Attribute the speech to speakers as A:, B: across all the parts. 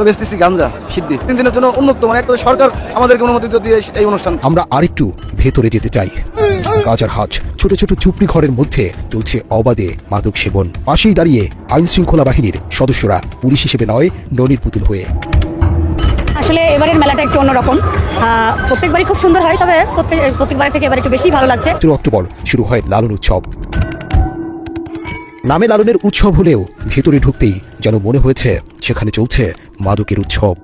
A: এগুলো বেচতেছি গাঞ্জা সিদ্ধি। তিন দিনের জন্য উন্মুক্ত মানে একটা সরকার আমাদেরকে অনুমতি দিয়ে এই অনুষ্ঠান।
B: আমরা আরেকটু ভেতরে যেতে চাই। গাজার হাট ছোট ছোট চুপড়ি ঘরের মধ্যে চলছে অবাধে মাদক সেবন। পাশেই দাঁড়িয়ে আইন শৃঙ্খলা বাহিনীর সদস্যরা পুলিশ হিসেবে নয় ননির পুতুল হয়ে।
C: আসলে এবারের মেলাটা একটু অন্যরকম। প্রত্যেকবারই খুব সুন্দর হয় তবে প্রত্যেক প্রত্যেকবার থেকে এবার একটু বেশি ভালো লাগছে।
B: সতেরো অক্টোবর শুরু হয় লালন উৎসব। নামে লালনের উৎসব হলেও ভেতরে ঢুকতেই যেন মনে হয়েছে সেখানে চলছে মাদকের উৎসব।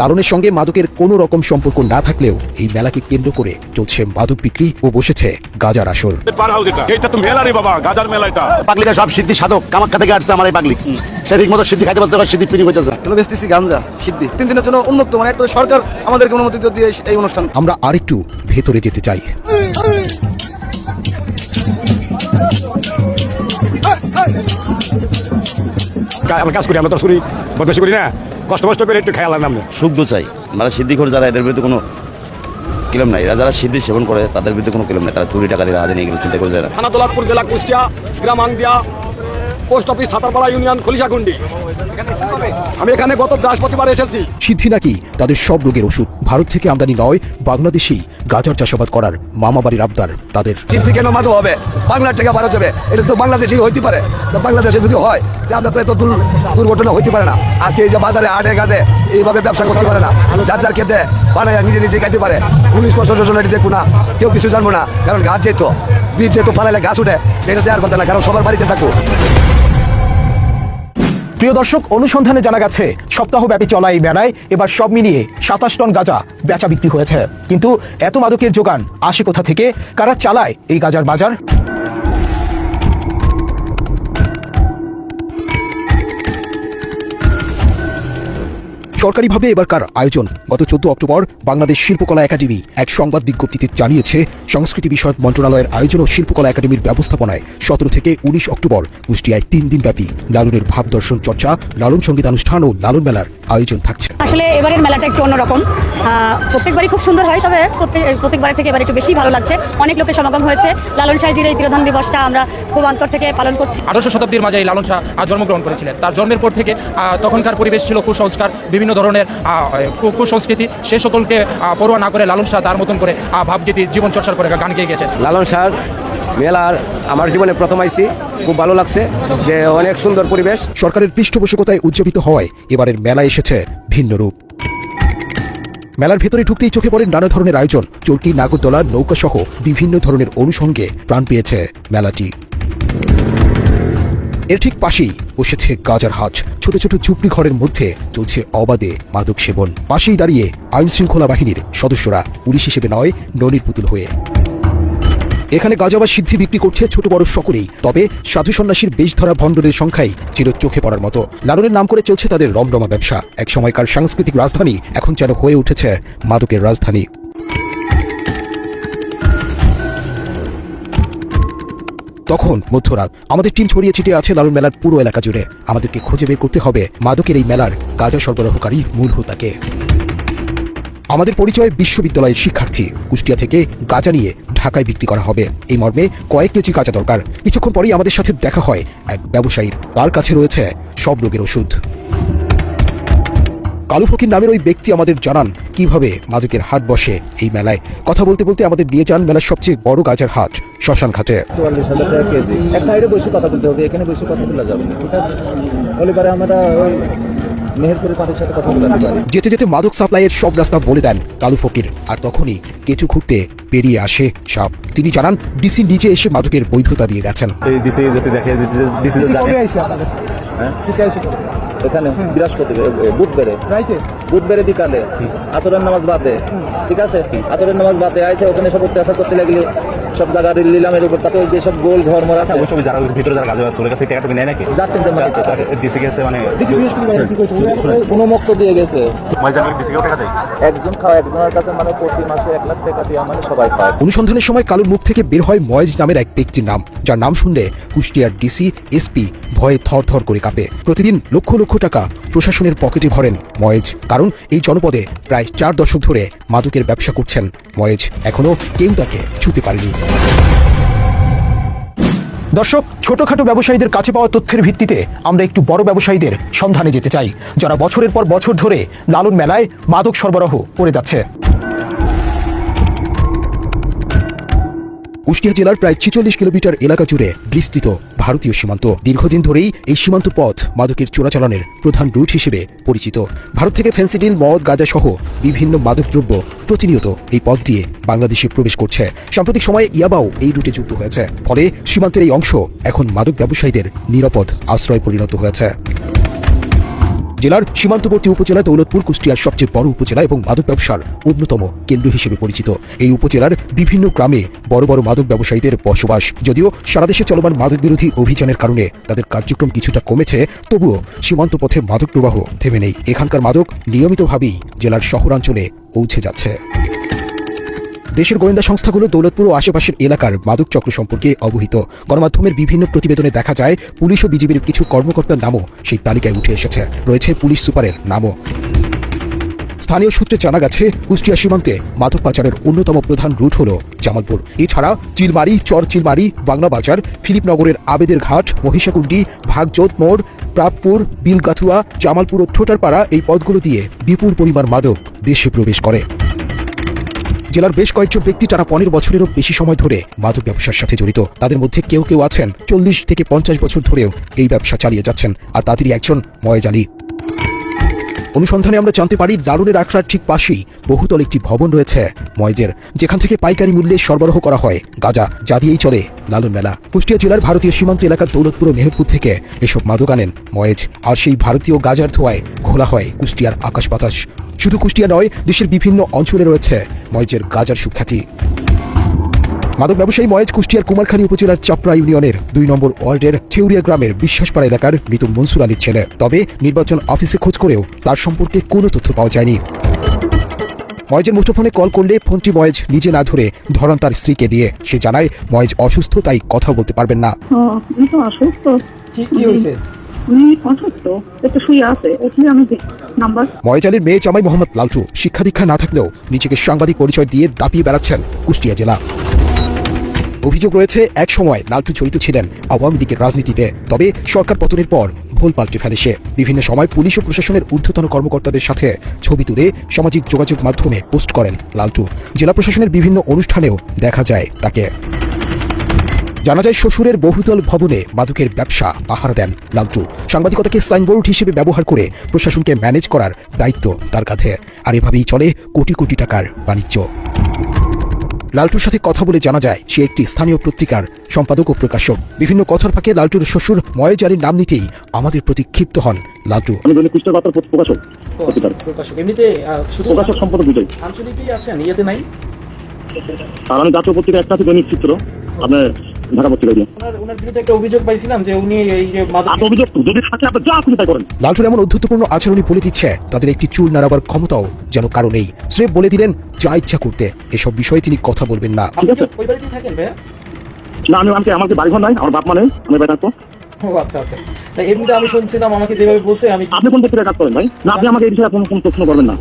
B: লালনের সঙ্গে মাদকের কোনো রকম সম্পর্ক না থাকলেও এই মেলাকে কেন্দ্র করে চলছে মাদক বিক্রি ও বসেছে গাজার আসর।
D: এটা। তো মেলা রে বাবা গাজার মেলা এটা।
E: পাগলিরা সব সিদ্ধি সাধক কামাখ্যা থেকে আসছে আমার এই পাগলি। সে ঠিক মতো সিদ্ধি খাইতে পারছে সিদ্ধি পিনি হইতেছে।
A: গাঞ্জা সিদ্ধি। তিন দিনের জন্য উন্মুক্ত মানে একটা সরকার আমাদেরকে অনুমতি দিয়ে এই অনুষ্ঠান।
B: আমরা আরেকটু ভেতরে যেতে চাই।
D: আমরা কাজ করি আমরা তো করি বদমাশি করি না। কষ্ট কষ্ট করে একটু খেয়াল নাম।
E: শুদ্ধ চাই। মানে সিদ্ধি করে যারা এদের বিরুদ্ধে কোনো কিলম নাই এরা যারা সিদ্ধি সেবন করে তাদের বিরুদ্ধে কোনো কিলম নাই। তারা চুরি টাকা দিয়ে নিয়ে এগুলো চিন্তা করে যায় না।
F: থানা দৌলতপুর জেলা কুষ্টিয়া গ্রাম Angdia post office Satarpara union Khalishakundi আমি এখানে গত বৃহস্পতিবার এসেছি।
B: সিদ্ধি নাকি তাদের সব রোগের ওষুধ। ভারত থেকে আমদানি নয় বাংলাদেশেই। গাজার চাষাবাদ করার মামাবাড়ির আবদার তাদের।
G: সিদ্ধি কেন মাদক হবে? বাংলার টাকা ভারত যাবে। এটা তো বাংলাদেশেই হইতে পারে। বাংলাদেশে যদি হয় আমরা তো এত দুর- দুর্ঘটনা হইতে পারে না। আজকে এই যে বাজারে আটে গাদে এইভাবে ব্যবসা করতে পারে না। যার যার খেতে বানায় নিজে নিজে খাইতে পারে। উনিশ বছর এটি দেখব না। কেউ কিছু জানব না। কারণ গাছ যেত, বীজ যেহেতু পালাইলে গাছ উঠে। এটা দেওয়ার কথা না। কারণ সবার বাড়িতে থাকব
B: প্রিয় দর্শক, অনুসন্ধানে জানা গেছে, সপ্তাহব্যাপী চলা এই মেলায় এবার সব মিলিয়ে সাতাশ টন গাঁজা বেচা বিক্রি হয়েছে। কিন্তু এত মাদকের যোগান, আসে কোথা থেকে? কারা চালায় এই গাজার বাজার? সরকারিভাবে এবারকার আয়োজন? গত চোদ্দ অক্টোবর বাংলাদেশ শিল্পকলা একাডেমি এক সংবাদ বিজ্ঞপ্তিতে জানিয়েছে, সংস্কৃতি বিষয়ক মন্ত্রণালয়ের আয়োজন ও শিল্পকলা একাডেমির ব্যবস্থাপনায় সতেরো থেকে উনিশ অক্টোবর, কুষ্টিয়ায় তিন দিনব্যাপী লালনের ভাবদর্শন চর্চা, লালন সঙ্গীতানুষ্ঠান ও লালন মেলার আয়োজন থাকছে।
C: আসলে এবারের মেলাটা একটু অন্যরকম। প্রত্যেকবারই খুব সুন্দর হয় তবে প্রত্যেক প্রত্যেকবার থেকে এবার একটু বেশি ভালো লাগছে। অনেক লোকের সমাগম হয়েছে। লালন সাহেজির এই তিরোধান দিবসটা আমরা খুব অন্তর থেকে পালন করছি।
H: আঠারোশো শতাব্দীর মাঝে এই লালন শাহ জন্মগ্রহণ করেছিলেন। তার জন্মের পর থেকে তখনকার পরিবেশ ছিল কুসংস্কার বিভিন্ন ধরনের কু- কুসংস্কৃতি। সে সকলকে পরোয়া না করে লালন শাহ তার মতন করে আহ, ভাবগীতি জীবন চর্চার করে গান গেয়ে গেছেন।
I: লালন শাহর মেলার আমার জীবনে প্রথম আইসি খুব ভালো লাগছে যে অনেক সুন্দর পরিবেশ।
B: সরকারের পৃষ্ঠপোষকতায় উদযাপিত হওয়ায় এবারের মেলা এসেছে ভিন্ন রূপ। মেলার ভেতরে ঢুকতেই চোখে পড়ে নানা ধরনের আয়োজন। চরকি, নাগরদোলা নৌকা সহ বিভিন্ন ধরনের অনুষঙ্গে প্রাণ পেয়েছে মেলাটি। এর ঠিক পাশেই বসেছে গাজার হাট। ছোট ছোট চুপড়ি ঘরের মধ্যে চলছে অবাধে মাদক সেবন পাশেই দাঁড়িয়ে আইন শৃঙ্খলা বাহিনীর সদস্যরা, পুলিশ হিসেবে নয় ননির পুতুল হয়ে। এখানে গাজাবা সিদ্ধি বিক্রি করছে ছোট বড় সকলেই। তবে সাধু সন্ন্যাসীর বেশ ধরা ভণ্ডদের সংখ্যাই চির চোখে পড়ার মতো। লালনের নাম করে চলছে তাদের রমরমা ব্যবসা। এক সময়কার সাংস্কৃতিক রাজধানী এখন যেন হয়ে উঠেছে মাদকের রাজধানী। তখন মধ্যরাত, আমাদের টিম ছড়িয়ে ছিটিয়ে আছে লালন মেলার পুরো এলাকা জুড়ে। আমাদেরকে খুঁজে বের করতে হবে মাদকের এই মেলার গাজা সরবরাহকারী মূল হোতাকে। আমাদের পরিচয় বিশ্ববিদ্যালয়ের শিক্ষার্থী। কুষ্টিয়া থেকে গাঁজা নিয়ে ঢাকায় বিক্রি করা হবে। এই মর্মে কয়েক কেজি গাঁজা দরকার। কিছুক্ষণ পরেই আমাদের সাথে দেখা হয় এক ব্যবসায়ীর। তার কাছে রয়েছে সব রোগের ওষুধ। কালু ফকির নামের ওই ব্যক্তি আমাদের জানান কীভাবে মাদকের হাট বসে এই মেলায়। কথা বলতে বলতে আমাদের নিয়ে যান মেলার সবচেয়ে বড় গাছের হাট, শ্মশান ঘাটে।
J: এক সাইডে বসে কথা বলতে হবে, এখানে বসে কথা বলা যাবে আমরা মেহেরপুরের পার্টির সাথে কথা বলতে পারি
B: যেতে যেতে মাদক সাপ্লাইয়ের সব রাস্তা বলে দেন কালু ফকির। আর তখনই কেঁচু ঘুরতে পেরিয়ে আসে সাপ। তিনি জানান ডিসি নিচে এসে মাদকের বৈধতা দিয়ে গেছেন।
J: ডিসি যদি দেখে ডিসি এখানে বৃহস্পতিবার এ, বুধবারে। বুধবারে বিকালে আসরের নামাজ বাদে। ঠিক আছে? আসরের নামাজ বাদে আইসে ওখানে সব অত্যাচার করতে লাগলে সব জায়গার লিলামের উপর তাতে যে সব গোল ঘর মরা আছে।
D: সময় যারা ভিতরে যারা গাজা আছে ওর কাছে টাকা তুমি নেয় নাকি?
J: মাটিতে
D: ডিসি গেছে মানে
J: অনুমুক্ত দিয়ে গেছে। একজন খাওয়া একজনের কাছে মানে প্রতি মাসে এক লাখ টাকা দিয়ে মানে সবাই পায়।
B: অনুসন্ধানের সময় কালুর মুখ থেকে বের হয় ময়েজ নামের এক ব্যক্তির নাম যার নাম শুনলে কুষ্টিয়ার ডিসি এসপি ভয়ে থর থর করে কাঁপে। প্রতিদিন লক্ষ লক্ষ টাকা প্রশাসনের পকেটে ভরেন ময়েজ, কারণ এই জনপদে প্রায় চার দশক ধরে মাদকের ব্যবসা করছেন ময়েজ। এখনও কেউ তাকে ছুতে পারেনি। দর্শক, ছোটখাটো ব্যবসায়ীদের কাছে পাওয়া তথ্যের ভিত্তিতে আমরা একটু বড় ব্যবসায়ীদের সন্ধানে যেতে চাই, যারা বছরের পর বছর ধরে লালন মেলায় মাদক সরবরাহ করে যাচ্ছে। কুষ্টিয়া জেলার প্রায় ছিচল্লিশ কিলোমিটার এলাকা জুড়ে বিস্তৃত ভারতীয় সীমান্ত। দীর্ঘদিন ধরেই এই সীমান্ত পথ মাদকের চোরাচালানের প্রধান রুট হিসেবে পরিচিত। ভারত থেকে ফেন্সিডিল, মদ, গাঁজা সহ বিভিন্ন মাদকদ্রব্য প্রতিনিয়ত এই পথ দিয়ে বাংলাদেশে প্রবেশ করছে। সাম্প্রতিক সময়ে ইয়াবাও এই রুটে যুক্ত হয়েছে। ফলে সীমান্তের এই অংশ এখন মাদক ব্যবসায়ীদের নিরাপদ আশ্রয় পরিণত হয়েছে। জেলার সীমান্তবর্তী উপজেলা দৌলতপুর, কুষ্টিয়ার সবচেয়ে বড় উপজেলা এবং মাদক ব্যবসার অন্যতম কেন্দ্র হিসেবে পরিচিত। এই উপজেলার বিভিন্ন গ্রামে বড় বড় মাদক ব্যবসায়ীদের বসবাস। যদিও সারা দেশে চলমান মাদক বিরোধী অভিযানের কারণে তাদের কার্যক্রম কিছুটা কমেছে, তবুও সীমান্ত পথে মাদক প্রবাহ থেমে নেই। এখানকার মাদক নিয়মিতভাবেই জেলার শহরাঞ্চলে পৌঁছে যাচ্ছে। দেশের গোয়েন্দা সংস্থাগুলো দৌলতপুর ও আশেপাশের এলাকার মাদক চক্র সম্পর্কে অবহিত। গণমাধ্যমের বিভিন্ন প্রতিবেদনে দেখা যায়, পুলিশ ও বিজিবির কিছু কর্মকর্তার নামও সেই তালিকায় উঠে এসেছে। রয়েছে পুলিশ সুপারের নামও। স্থানীয় সূত্রে জানা গেছে, কুষ্টিয়া সীমান্তে মাদক পাচারের অন্যতম প্রধান রুট হল জামালপুর। এছাড়া চিলমারি চর চিলমারি বাংলা বাজার ফিলিপনগরের আবেদের ঘাট, মহিষাকুণ্ডি, ভাগজোত মোড় প্রাপপুর বিলগাথুয়া, জামালপুর ও ঠোটারপাড়া এই পথগুলো দিয়ে বিপুল পরিমাণ মাদক দেশে প্রবেশ করে। জেলার বেশ কয়েকজন ব্যক্তি টানা পনেরো বছরেরও বেশি সময় ধরে মাদক ব্যবসার সাথে জড়িত। তাদের মধ্যে কেউ কেউ আছেন, চল্লিশ থেকে পঞ্চাশ বছর ধরেও এই ব্যবসা চালিয়ে যাচ্ছেন, আর তাদেরই একজন ময়েজ আলী। অনুসন্ধানে আমরা জানতে পারি দারুণের আখড়ার ঠিক পাশেই বহুতল একটি ভবন রয়েছে ময়েজের, যেখান থেকে পাইকারি মূল্যে সরবরাহ করা হয় গাজা, যা দিয়েই চলে লালন মেলা। কুষ্টিয়া জেলার ভারতীয় সীমান্ত এলাকার দৌলতপুর ও মেহেরপুর থেকে এসব মাদক আনেন ময়েজ, আর সেই ভারতীয় গাজার ধোয়ায় ঘোলা হয় কুষ্টিয়ার আকাশ বাতাস। শুধু কুষ্টিয়া নয় দেশের বিভিন্ন অঞ্চলে রয়েছে ময়েজের গাজার সুখ্যাতি। মাদক ব্যবসায়ী ময়েজ কুষ্টিয়ার কুমারখালী উপজেলার চাপড়া ইউনিয়নের দুই নম্বর ওয়ার্ডের চেউরিয়া গ্রামের বিশ্বাসপাড়া এলাকার মৃত মনসুর আলীর ছেলে। তবে নির্বাচন অফিসে খোঁজ করেও তার সম্পর্কে কোনো তথ্য পাওয়া যায়নি। ময়েজের মুঠোফোনে কল করলে ফোনটি ময়েজ নিজে না ধরে ধরান তার স্ত্রীকে দিয়ে। সে জানায় ময়েজ অসুস্থ তাই কথা বলতে পারবেন না।
K: ও উনি তো অসুস্থ?
H: কি কি হয়েছে?
K: উনি অসুস্থ একটু শুয়ে আছে আমি
B: ময়েজ মেয়ে জামাই মোহাম্মদ লালটু শিক্ষা দীক্ষা না থাকলেও নিজেকে সাংবাদিক পরিচয় দিয়ে দাপিয়ে বেড়াচ্ছেন কুষ্টিয়া জেলা। অভিযোগ রয়েছে, এক সময় লালটু জড়িত ছিলেন আওয়ামী লীগের রাজনীতিতে, তবে সরকার পতনের পর ভুল পাল্টে ফেলে সে বিভিন্ন সময় পুলিশ ও প্রশাসনের ঊর্ধ্বতন কর্মকর্তাদের সাথে ছবি তুলে সামাজিক যোগাযোগ মাধ্যমে পোস্ট করেন লালটু। জেলা প্রশাসনের বিভিন্ন অনুষ্ঠানেও দেখা যায় তাকে। জানা যায় শ্বশুরের বহুতল ভবনে মাদকের ব্যবসা পাহারা দেন লালটু। সাংবাদিকতাকে সাইনবোর্ড হিসেবে ব্যবহার করে প্রশাসনকে ম্যানেজ করার দায়িত্ব তার কাছে আর এভাবেই চলে কোটি কোটি টাকার বাণিজ্য। লালটুর সাথে কথা বলে জানা যায় সে একটি স্থানীয় পত্রিকার সম্পাদক ও প্রকাশক। বিভিন্ন কথার ফাঁকে লালটুর শ্বশুর ময়েজ আলীর নাম নিতেই আমাদের প্রতি ক্ষিপ্ত হন লালটু।
J: প্রকাশক।
H: প্রকাশক। এমনিতে
J: প্রকাশক সম্পাদক
H: নাই?
J: আর আমি জাতীয় পত্রিকা একটা আছে দৈনিক চিত্র আপনার ঢাকা পত্রিকা দিয়ে।
H: ওনার ওনার বিরুদ্ধে একটা অভিযোগ পাইছিলাম যে উনি এই যে মাদক
J: আর অভিযোগ যদি থাকে আপনি যা খুশি তাই করেন।
B: লালটুর এমন অধ্যত্বপূর্ণ আচরণই বলে দিচ্ছে তাদের একটি চুল নাড়াবার ক্ষমতাও যেন কারও নেই। স্রেফ বলে দিলেন যা ইচ্ছা করতে। এসব বিষয়ে তিনি কথা বলবেন না।
H: আপনি কি ওই বাড়িতেই থাকেন ভাইয়া?
J: না আমি আমাকে বাড়িঘর নাই আমার বাপ মা আমি বাড়ি থাকব
H: আচ্ছা আচ্ছা। এমনিতে আমি শুনছিলাম আমাকে যেভাবে বলছে আমি
J: আপনি কোন পত্রিকায় কাজ করেন ভাই? না আপনি আমাকে এই বিষয়ে কোনো কোনো প্রশ্ন করবেন না।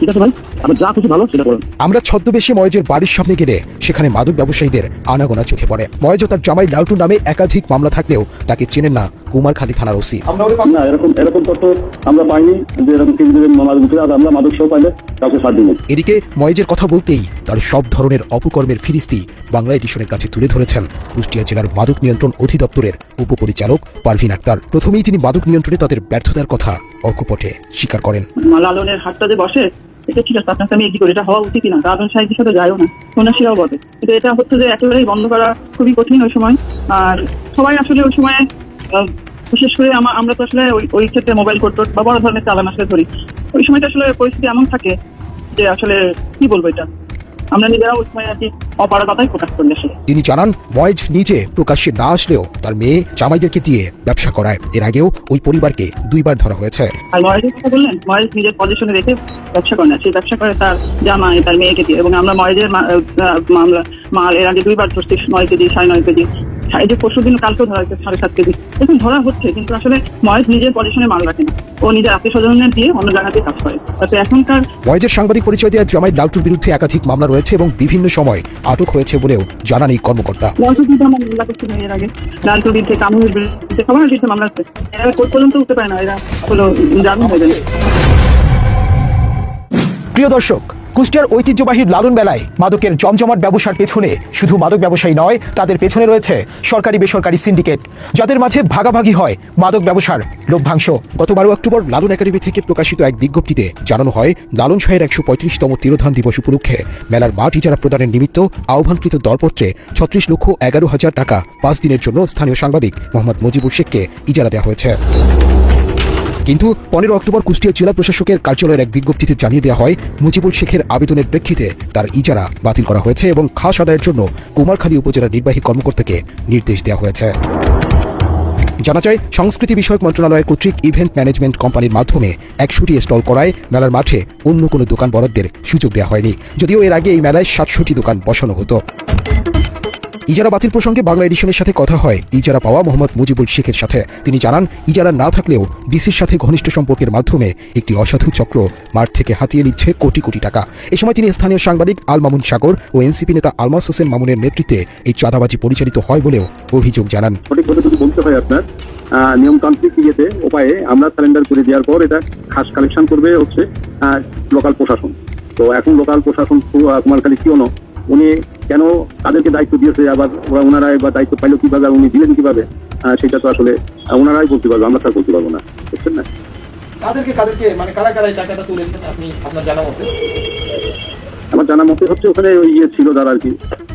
J: ঠিক আছে ভাই? আমরা যা খুশি ভালো, সেটা করুন।
B: আমরা ছদ্মবেশে ময়েজের বাড়ির সামনে গেলে সেখানে মাদক ব্যবসায়ীদের আনাগোনা চোখে পড়ে। ময়জ ও তার জামাই লালটু নামে একাধিক মামলা থাকলেও তাকে চেনেন না। কুমারখালী থানার ওসি।
H: আমরা
J: না এরকম এরকম তথ্য আমরা পাইনি যে এরকম কিছু মাদক বিষয়ে আমরা মাদক সহ পাইলে কাউকে ছাড় দিব
B: এদিকে ময়েজের কথা বলতেই তার সব ধরনের অপকর্মের ফিরিস্তি বাংলা এডিশনের কাছে তুলে ধরেছেন। কুষ্টিয়া জেলার মাদক নিয়ন্ত্রণ অধিদপ্তরের উপপরিচালক পারভিন আক্তার। প্রথমেই তিনি মাদক নিয়ন্ত্রণে তাদের ব্যর্থতার কথা অকপটে স্বীকার করেন।
K: লালনের হাটটা যে বসে এটা ঠিক আছে আপনাকে আমি এগ্রি করি এটা হওয়া উচিতই না লালন সাহেবের সাথে যায়ও না সন্ন্যাসীরাও বটে। কিন্তু এটা হচ্ছে যে একেবারেই বন্ধ করা খুবই কঠিন ওই সময়। আর সবাই আসলে ওই সময় বিশেষ করে আমরা তো আসলে ওই ক্ষেত্রে মোবাইল কোর্ট বা বড় ধরনের চালান আসলে ধরি। ওই সময়টা আসলে পরিস্থিতি এমন থাকে যে আসলে কি বলব এটা? আমরা নিজেরাও ওই সময় আর কি প্রকাশ করি আসলে।
B: তিনি জানান ময়েজ নিজে প্রকাশ্যে না আসলেও তার মেয়ে জামাইদেরকে দিয়ে ব্যবসা করায়। এর আগেও ওই পরিবারকে দুইবার ধরা হয়েছে।
K: আর ময়েজের কথা বললেন ময়েজ নিজের পজিশনে রেখে ব্যবসা করে না। সেই ব্যবসা করে তার জামাই তার মেয়েকে দিয়ে। এবং আমরা ময়েজের মামলা মাল এর আগে দুইবার ধরছি নয় কেজি সাড়ে নয় কেজি। এই যে পরশু দিন কালকেও ধরা হয়েছে সাড়ে সাত কেজি। এখন ধরা হচ্ছে কিন্তু আসলে মহেশ নিজের পজিশনে মাল রাখে না। ও নিজের আত্মীয় স্বজনের দিয়ে অন্য জায়গাতে কাজ করে। তাতে এখনকার
B: ময়েজের সাংবাদিক পরিচয় দেওয়া জামাই লালটুর বিরুদ্ধে একাধিক মামলা রয়েছে এবং বিভিন্ন সময় আটক হয়েছে বলেও জানান এই কর্মকর্তা।
K: লালটুর বিরুদ্ধে আমার মামলা করছিল এর আগে। লালটুর বিরুদ্ধে কামুনের বিরুদ্ধে সবার বিরুদ্ধে মামলা আছে এরা কোর্ট পর্যন্ত উঠতে পারে না এরা হলো জামিন হয়ে যাবে।
B: প্রিয় দর্শক কুষ্টিয়ার ঐতিহ্যবাহী লালন বেলায় মাদকের জমজমাট ব্যবসার পেছনে শুধু মাদক ব্যবসায়ী নয়, তাদের পেছনে রয়েছে সরকারি বেসরকারি সিন্ডিকেট। যাদের মাঝে ভাগাভাগি হয় মাদক ব্যবসার লভ্যাংশ। গত বারো অক্টোবর লালন একাডেমি থেকে প্রকাশিত এক বিজ্ঞপ্তিতে জানানো হয়, লালন শাহের একশো পঁয়ত্রিশতম তিরোধান দিবস উপলক্ষে মেলার মাঠ ইজারা প্রদানের নিমিত্ত আহ্বানকৃত দরপত্রে ছত্রিশ লক্ষ এগারো হাজার টাকা পাঁচ দিনের জন্য স্থানীয় সাংবাদিক মোহাম্মদ মুজিবুর শেখকে ইজারা দেওয়া হয়েছে। কিন্তু পনেরো অক্টোবর কুষ্টিয়া জেলা প্রশাসকের কার্যালয়ের এক বিজ্ঞপ্তিতে জানিয়ে দেওয়া হয়, মুজিবুল শেখের আবেদনের প্রেক্ষিতে তার ইজারা বাতিল করা হয়েছে এবং খাস আদায়ের জন্য কুমারখালী উপজেলার নির্বাহী কর্মকর্তাকে নির্দেশ দেওয়া হয়েছে। জানা যায়, সংস্কৃতি বিষয়ক মন্ত্রণালয় কর্তৃক ইভেন্ট ম্যানেজমেন্ট কোম্পানির মাধ্যমে একশোটি স্টল করায় মেলার মাঠে অন্য কোনো দোকান বরাদ্দের সুযোগ দেওয়া হয়নি, যদিও এর আগে এই মেলায় সাতশোটি দোকান বসানো হতো। ইজারা বাতিল প্রসঙ্গে বাংলা এডিশনের সাথে কথা হয়। ইজারা পাওয়া মোহাম্মদ মুজিবুল শেখের সাথে। তিনি জানান, ইজারা না থাকলেও ডিসির সাথে ঘনিষ্ঠ সম্পর্কের মাধ্যমে একটি অসাধু চক্র মাঠ থেকে হাতিয়ে নিচ্ছে কোটি কোটি টাকা। এ সময় তিনি স্থানীয় সাংবাদিক আল মামুন সাগর ও এনসিপি নেতা আলমাস হোসেন মামুনের নেতৃত্বে এই চাঁদাবাজি পরিচালিত হয় বলেও অভিযোগ জানান।
L: নিয়মতান্ত্রিক ইয়েতে, উপায়ে আমরা স্যালেন্ডার করে দেওয়ার পর এটা খাস কালেকশন করবে হচ্ছে লোকাল প্রশাসন। তো এখন লোকাল প্রশাসন কুমারখালী কিয়নো উনি কেন তাদেরকে দায়িত্ব দিয়েছে? আবার ওরা ওনারা এবার দায়িত্ব পাইলো কীভাবে উনি দিলেন কীভাবে? সেটা তো আসলে ওনারাই বলতে পারব আমরা তার বলতে পারব না। বুঝছেন না?
J: কাদেরকে কাদেরকে মানে কারা কারা টাকাটা তুলেছেন আপনি আপনার জানা মতে?
L: আমার জানা মতে হচ্ছে ওখানে ওই ইয়ে ছিল যারা আর কি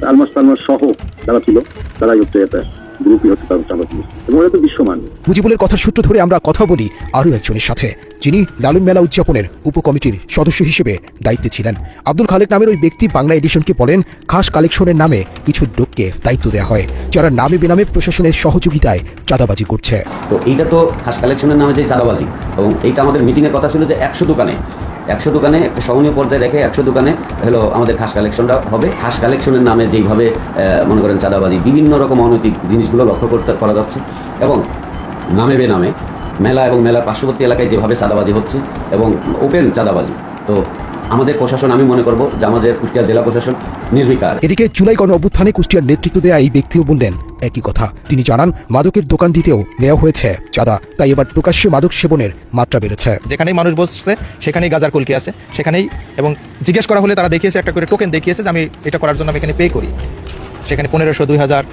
L: আলমাস তালমাস সহ যারা ছিল তারাই হচ্ছে এটা। গ্রুপই হচ্ছে তারা চালাচ্ছে এবং এটা তো বিশ্বমান
B: মুজিবুলের কথার সূত্র ধরে আমরা কথা বলি আরও একজনের সাথে যিনি লালন মেলা উদযাপনের উপকমিটির সদস্য হিসেবে দায়িত্বে ছিলেন। আব্দুল খালেক নামের ওই ব্যক্তি বাংলা এডিশনকে বলেন খাস কালেকশনের নামে কিছু লোককে দায়িত্ব দেওয়া হয় যারা নামে বেনামে প্রশাসনের সহযোগিতায় চাঁদাবাজি করছে।
E: তো এইটা তো খাস কালেকশনের নামে যে চাঁদাবাজি এবং এইটা আমাদের মিটিংয়ের কথা ছিল যে একশো দোকানে একশো দোকানে একটা সহনীয় পর্যায়ে রেখে একশো দোকানে হলো আমাদের খাস কালেকশনটা হবে। খাস কালেকশনের নামে যেইভাবে মনে করেন চাঁদাবাজি, বিভিন্ন রকম অনৈতিক জিনিসগুলো লক্ষ্য করতে করা যাচ্ছে এবং নামে বেনামে মেলা এবং মেলার পার্শ্ববর্তী এলাকায় যেভাবে চাঁদাবাজি হচ্ছে এবং ওপেন চাঁদাবাজি। তো আমাদের প্রশাসন, আমি মনে করব যে আমাদের কুষ্টিয়া জেলা প্রশাসন নির্বিকার।
B: এদিকে জুলাই গণ অভ্যুত্থানে কুষ্টিয়ার নেতৃত্ব দেয়া এই ব্যক্তিও বললেন একই কথা। তিনি জানান, মাদকের দোকান দিতেও নেওয়া হয়েছে চাঁদা, তাই এবার প্রকাশ্যে মাদক সেবনের মাত্রা বেড়েছে।
M: যেখানেই মানুষ বসছে, সেখানেই গাজার কলকি আছে, সেখানেই এবং জিজ্ঞেস করা হলে তারা দেখিয়েছে, একটা করে টোকেন দেখিয়েছে যে আমি এটা করার জন্য আমি এখানে পে করি। সেখানে পনেরোশো, দুই হাজার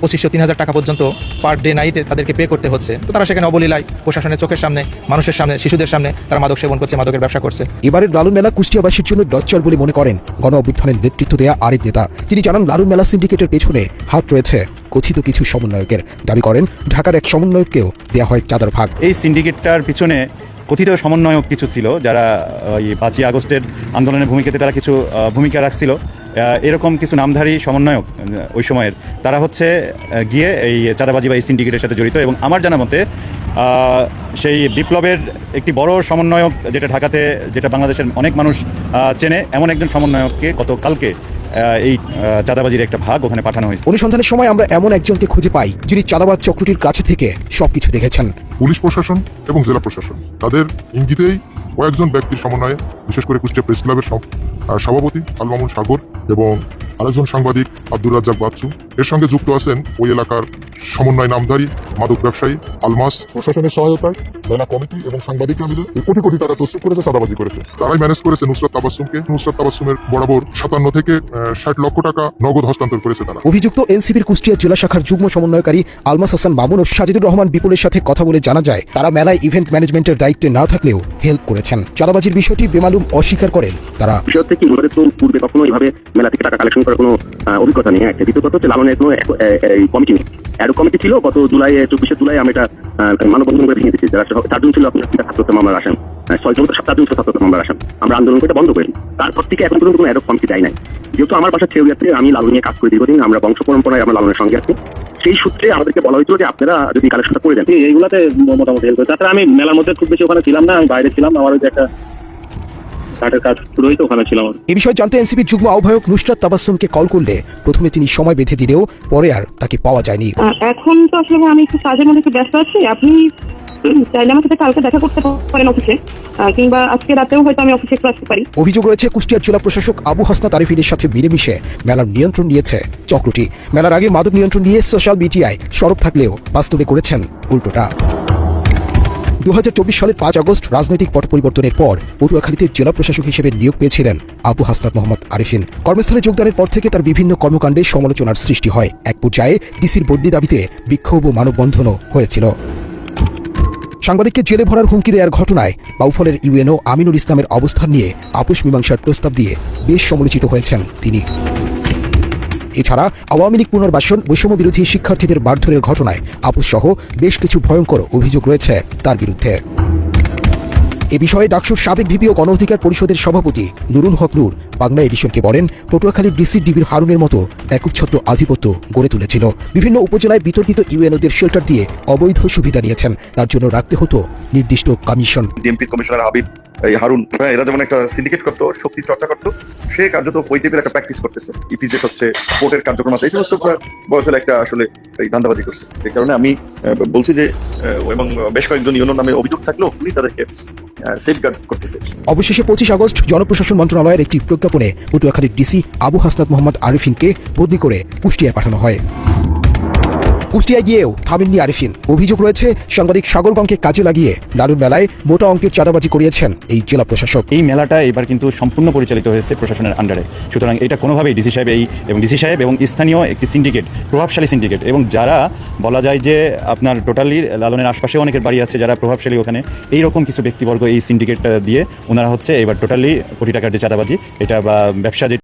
M: পঁচিশশো তিন হাজার টাকা পর্যন্ত পার ডে নাইটে তাদেরকে পে করতে হচ্ছে। তো তারা সেখানে অবলীলায় প্রশাসনের চোখের সামনে মানুষের সামনে শিশুদের সামনে তারা মাদক সেবন করছে মাদকের ব্যবসা করছে।
B: এবারের লালন মেলা কুষ্টিয়াবাসীর জন্য লজ্জার বলে মনে করেন গণ অভ্যুত্থানের নেতৃত্ব দেয়া আরেক নেতা। তিনি জানান লালন মেলা সিন্ডিকেটের পেছনে হাত রয়েছে। কথিত কিছু সমন্বয়কের দাবি করেন ঢাকার এক সমন্বয়ককেও দেওয়া হয় চাঁদার ভাগ।
L: এই সিন্ডিকেটটার পিছনে কথিত সমন্বয়ক কিছু ছিল যারা ওই পাঁচই আগস্টের আন্দোলনের ভূমিকাতে তারা কিছু ভূমিকা রাখছিল। এরকম কিছু নামধারী সমন্বয়ক ওই সময়ের তারা হচ্ছে গিয়ে এই চাঁদাবাজি বা এই সিন্ডিকেটের সাথে জড়িত এবং আমার জানা মতে সেই বিপ্লবের একটি বড় সমন্বয়ক যেটা ঢাকাতে যেটা বাংলাদেশের অনেক মানুষ চেনে এমন একজন সমন্বয়ককে গত কালকে এই চাঁদাবাজির একটা ভাগ ওখানে পাঠানো হয়েছে।
B: অনুসন্ধানের সময় আমরা এমন একজনকে খুঁজে পাই যিনি চাঁদাবাজ চক্রটির কাছে থেকে সবকিছু দেখেছেন।
L: পুলিশ প্রশাসন এবং জেলা প্রশাসন তাদের ইঙ্গিতেই কয়েকজন ব্যক্তির সমন্বয়ে, বিশেষ করে কুষ্টিয়া প্রেস ক্লাবের সভাপতি আলমামুন সাগর এবং আরেকজন সাংবাদিক আব্দুর রাজ্জাক বাচ্চু। এর সঙ্গে যুক্ত আছেন ওই এলাকার সমন্বয় নামধারী মাদক ব্যবসায়ী আলমাস প্রশাসনের সহায়তায় মেলা কমিটি এবং সাংবাদিকরা মিলে কোটি কোটি টাকা তসরুপ করেছে চাঁদাবাজি করেছে। তারাই ম্যানেজ করেছে নুসরাত তাবাসুমকে। নুসরাত তাবাসুমের বরাবর সাতান্ন থেকে ষাট লক্ষ টাকা নগদ হস্তান্তর করেছে তারা।
B: অভিযুক্ত এনসিপির কুষ্টিয়া জেলা শাখার যুগ্ম সমন্বয়কারী আলমাস হাসান মামুন ও সাজিদুর রহমান বিপুলের সাথে কথা বলে জানা যায় তারা মেলায় ইভেন্ট ম্যানেজমেন্টের দায়িত্বে না থাকলেও হেল্প করেছেন। চাঁদাবাজির বিষয়টি বেমালুম অস্বীকার করেন তারা।
L: বিষয় হচ্ছে কি আমাদের তো পূর্বে কখনো এইভাবে মেলা থেকে টাকা কালেকশন করার কোনো অভিজ্ঞতা নেই। একটা দ্বিতীয় কথা হচ্ছে লালনের কোনো কমিটি নেই। অ্যাডো কমিটি ছিল, গত জুলাই চব্বিশে জুলাই আমরা এটা মানববন্ধন করে ভেঙে দিচ্ছি চারজন ছিল আপনার ছাত্রত্ব মামলার আসেন ছয় জন সাতজন ছিল ছাত্রত্ব মামলার আসেন আমরা আন্দোলন করে বন্ধ করি তারপর থেকে এখন পর্যন্ত কোনো অ্যাডো কমিটি দেয় নাই। যেহেতু আমার বাসা ছেউরিয়াতে আমি লালন নিয়ে কাজ করে দীর্ঘদিন, আমরা বংশ পরম্পরায় আমরা লালনের সঙ্গে আছি। সেই সূত্রে আমাদেরকে বলা হয়েছিল যে আপনারা যদি কালেকশনটা করে দেন। এইগুলাতে মোটামুটি হেল্প তাছাড়া আমি মেলার মধ্যে খুব বেশি ওখানে ছিলাম না, আমি বাইরে ছিলাম। আমার ওই একটা
J: কাঠের কাজ শুরু ওখানে ছিলাম
B: এ বিষয়ে জানতে এনসিপির যুগ্ম আহ্বায়ক নুসরাত তাবাসসুমকে কল করলে প্রথমে তিনি সময় বেঁধে দিলেও পরে আর তাকে পাওয়া যায়নি।
K: এখন তো আসলে আমি একটু কাজের মধ্যে একটু ব্যস্ত আছি। আপনি চাইলে আমার সাথে কালকে দেখা করতে পারেন অফিসে। কিংবা আজকে রাতেও হয়তো আমি অফিসে একটু আসতে পারি।
B: অভিযোগ রয়েছে কুষ্টিয়ার জেলা প্রশাসক আবু হাসনা আরিফিনের সাথে মিলেমিশে মেলার নিয়ন্ত্রণ নিয়েছে চক্রটি। মেলার আগে মাদক নিয়ন্ত্রণ নিয়ে সোশ্যাল মিডিয়ায় সরব থাকলেও বাস্তবে করেছেন উল্টোটা। দু সালের পাঁচ আগস্ট রাজনৈতিক পট পরিবর্তনের পর পটুয়াখালীতে জেলা প্রশাসক হিসেবে নিয়োগ পেয়েছিলেন আবু হাসনাত মোহাম্মদ আরিফিন। কর্মস্থলে যোগদানের পর থেকে তার বিভিন্ন কর্মকাণ্ডে সমালোচনার সৃষ্টি হয়। এক পর্যায়ে ডিসির বদলি দাবিতে বিক্ষোভ ও মানববন্ধনও হয়েছিল। সাংবাদিককে জেলে ভরার হুমকি দেওয়ার ঘটনায় বাউফলের ইউএনও আমিনুল ইসলামের অবস্থান নিয়ে আপোষ মীমাংসার প্রস্তাব দিয়ে বেশ সমালোচিত হয়েছেন তিনি। এছাড়া আওয়ামী লীগ পুনর্বাসন বৈষম্য বিরোধী শিক্ষার্থীদের মারধরের ঘটনায় আপোষ সহ বেশ কিছু ভয়ঙ্কর অভিযোগ রয়েছে তার বিরুদ্ধে। এ বিষয়ে ডাকসুর সাবেক ভিপি ও গণ অধিকার পরিষদের সভাপতি নুরুল হক নূর বাংলা এডিশনকে বলেন, পটুয়াখালীর ডিসি ডিবির হারুনের মতো একচ্ছত্র আধিপত্য গড়ে তুলেছিল। বিভিন্ন উপজেলায় বিতর্কিত ইউএনওদের শেল্টার দিয়ে অবৈধ সুবিধা নিয়েছেন। তার জন্য রাখতে হতো নির্দিষ্ট কমিশন।
L: ডিএমপি কমিশনার হাবিব এই হারুন হ্যাঁ, এরা যেমন একটা সিন্ডিকেট করতো শক্তি চর্চা করতো সে কার্যত ওই টাইপের একটা প্র্যাকটিস করতেছে। ইপিজেড হচ্ছে কোর্টের কার্যক্রম আছে এই সমস্ত বয়সের একটা আসলে এই ধান্দাবাজি করছে। এই কারণে আমি বলছি যে এবং বেশ কয়েকজন ইউনো নামে অভিযোগ থাকলেও উনি তাদেরকে সেফগার্ড করতেছে।
B: অবশেষে পঁচিশ আগস্ট জনপ্রশাসন মন্ত্রণালয়ের একটি প্রজ্ঞাপনে পটুয়াখালীর ডিসি আবু হাসনাত মোহাম্মদ আরিফিনকে বদলি করে কুষ্টিয়ায় পাঠানো হয়। কুষ্টিয়ায় গিয়েও থামেননি আরিফিন। অভিযোগ রয়েছে, সাংবাদিক সাগরগংকে কাজে লাগিয়ে লালুন মেলায় মোটা অঙ্কের চাঁদাবাজি করিয়েছেন এই জেলা প্রশাসক।
N: এই মেলাটা এবার কিন্তু সম্পূর্ণ পরিচালিত হয়েছে প্রশাসনের আন্ডারে সুতরাং এটা কোনোভাবেই ডিসি সাহেব এই এবং ডিসি সাহেব এবং স্থানীয় একটি সিন্ডিকেট প্রভাবশালী সিন্ডিকেট এবং যারা বলা যায় যে আপনার টোটালি লালনের আশপাশে অনেকের বাড়ি আছে যারা প্রভাবশালী ওখানে এই রকম কিছু ব্যক্তিবর্গ এই সিন্ডিকেট দিয়ে ওনারা হচ্ছে এবার টোটালি কোটি টাকার যে চাঁদাবাজি, এটা বা ব্যবসা যে